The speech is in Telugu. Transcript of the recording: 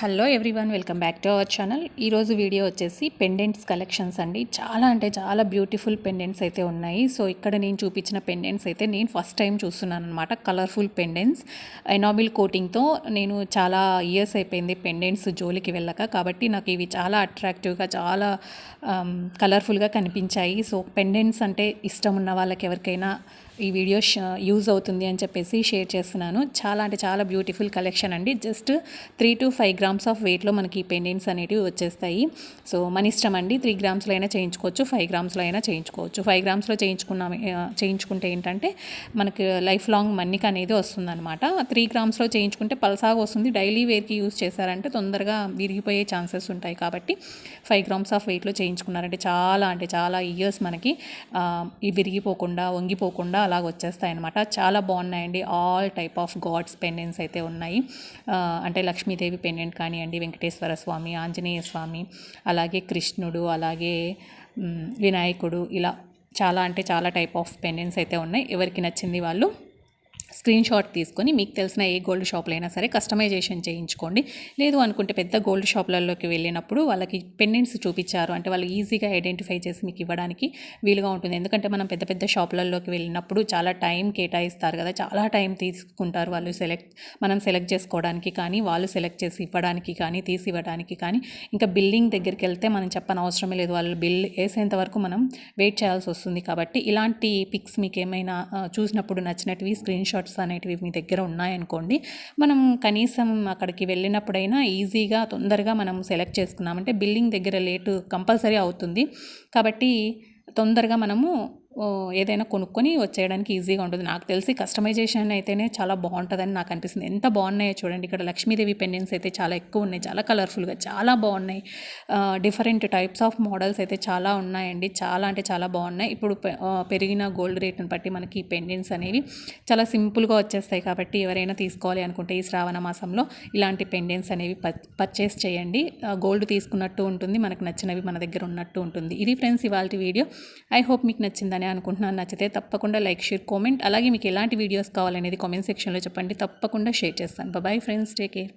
Hello everyone welcome back to our channel. ఈరోజు వీడియో వచ్చేసి పెండెంట్స్ కలెక్షన్స్ అండి. చాలా అంటే చాలా బ్యూటిఫుల్ పెండెంట్స్ అయితే ఉన్నాయి. సో ఇక్కడ నేను చూపించిన పెండెంట్స్ అయితే నేను ఫస్ట్ టైం చూస్తున్నాను అనమాట కలర్ఫుల్ పెండెంట్స్. ఎనాబిల్ కోటింగ్తో నేను చాలా ఇయర్స్ అయిపోయింది పెండెంట్స్ జోలికి వెళ్ళక. కాబట్టి నాకు ఇవి చాలా అట్రాక్టివ్గా చాలా కలర్ఫుల్గా కనిపించాయి. సో పెండెంట్స్ అంటే ఇష్టం ఉన్న వాళ్ళకి ఎవరికైనా ఈ వీడియో యూజ్ అవుతుంది అని చెప్పేసి షేర్ చేస్తున్నాను. చాలా అంటే చాలా బ్యూటిఫుల్ కలెక్షన్ అండి. Just three to five grams of వెయిట్లో మనకి పెండెంట్స్ అనేటివి వచ్చేస్తాయి. సో మన ఇష్టం అండి త్రీ గ్రామ్స్లో అయినా చేయించుకోవచ్చు ఫైవ్ గ్రామ్స్లో అయినా చేయించుకోవచ్చు. ఫైవ్ గ్రామ్స్లో చేయించుకున్నాం చేయించుకుంటే ఏంటంటే మనకి లైఫ్ లాంగ్ మన్నిక అనేది వస్తుందన్నమాట. త్రీ గ్రామ్స్లో చేయించుకుంటే పల్సాగా వస్తుంది. డైలీ వేర్కి యూజ్ చేశారంటే తొందరగా విరిగిపోయే ఛాన్సెస్ ఉంటాయి కాబట్టి ఫైవ్ గ్రామ్స్ ఆఫ్ వెయిట్లో చేయించుకున్నారంటే చాలా అంటే చాలా ఇయర్స్ మనకి విరిగిపోకుండా వంగిపోకుండా అలాగ వచ్చేస్తాయి అనమాట చాలా బాగున్నాయండి. All type of gods pendants అయితే ఉన్నాయి. అంటే లక్ష్మీదేవి పెండెంట్ కానివ్వండి వెంకటేశ్వర స్వామి ఆంజనేయ స్వామి అలాగే కృష్ణుడు అలాగే వినాయకుడు ఇలా చాలా అంటే చాలా టైప్ ఆఫ్ పెండెంట్స్ అయితే ఉన్నాయి. ఎవరికి నచ్చింది వాళ్ళు స్క్రీన్ షాట్ తీసుకొని మీకు తెలిసిన ఏ గోల్డ్ షాప్లో అయినా సరే కస్టమైజేషన్ చేయించుకోండి. లేదు అనుకుంటే పెద్ద గోల్డ్ షాప్లలోకి వెళ్ళినప్పుడు వాళ్ళకి పెండెంట్స్ చూపించారు. అంటే వాళ్ళు ఈజీగా ఐడెంటిఫై చేసి మీకు ఇవ్వడానికి వీలుగా ఉంటుంది. ఎందుకంటే మనం పెద్ద పెద్ద షాపులలోకి వెళ్ళినప్పుడు చాలా టైం కేటాయిస్తారు కదా. చాలా టైం తీసుకుంటారు వాళ్ళు సెలెక్ట్ మనం సెలెక్ట్ చేసుకోవడానికి కానీ వాళ్ళు సెలెక్ట్ చేసి ఇవ్వడానికి కానీ తీసి ఇవ్వడానికి కానీ. ఇంకా బిల్లింగ్ దగ్గరికి వెళ్తే మనం చెప్పని అవసరమే లేదు. వాళ్ళు బిల్ వేసేంత వరకు మనం వెయిట్ చేయాల్సి వస్తుంది. కాబట్టి ఇలాంటి పిక్స్ మీకు ఏమైనా చూసినప్పుడు నచ్చినట్టువి స్క్రీన్ షాట్స్ అనేటివి మీ దగ్గర ఉన్నాయనుకోండి మనం కనీసం అక్కడికి వెళ్ళినప్పుడైనా ఈజీగా తొందరగా మనం సెలెక్ట్ చేసుకున్నామంటే బిల్లింగ్ దగ్గర లేటు కంపల్సరీ అవుతుంది. కాబట్టి తొందరగా మనము ఏదైనా కొనుక్కొని వచ్చేయడానికి ఈజీగా ఉంటుంది. నాకు తెలిసి కస్టమైజేషన్ అయితేనే చాలా బాగుంటుందని నాకు అనిపిస్తుంది. ఎంత బాగున్నాయో చూడండి. ఇక్కడ లక్ష్మీదేవి పెండెన్స్ అయితే చాలా ఎక్కువ ఉన్నాయి. చాలా కలర్ఫుల్గా చాలా బాగున్నాయి. డిఫరెంట్ టైప్స్ ఆఫ్ మోడల్స్ అయితే చాలా ఉన్నాయండి. చాలా అంటే చాలా బాగున్నాయి. ఇప్పుడు పెరిగిన గోల్డ్ రేట్ని బట్టి మనకి పెండెన్స్ అనేవి చాలా సింపుల్గా వచ్చేస్తాయి కాబట్టి ఎవరైనా తీసుకోవాలి అనుకుంటే ఈ శ్రావణ మాసంలో ఇలాంటి పెండెన్స్ అనేవి పర్చేస్ చేయండి. గోల్డ్ తీసుకున్నట్టు ఉంటుంది. మనకు నచ్చినవి మన దగ్గర ఉన్నట్టు ఉంటుంది. ఇది ఫ్రెండ్స్ ఇవాళ వీడియో. ఐ హోప్ మీకు నచ్చిందని అని అనుకుంటున్నాను. నచ్చితే తప్పకుండా లైక్ షేర్ కామెంట్. అలాగే మీకు ఎలాంటి వీడియోస్ కావాలనేది కామెంట్ సెక్షన్లో చెప్పండి. తప్పకుండా షేర్ చేస్తాను. Bye friends take care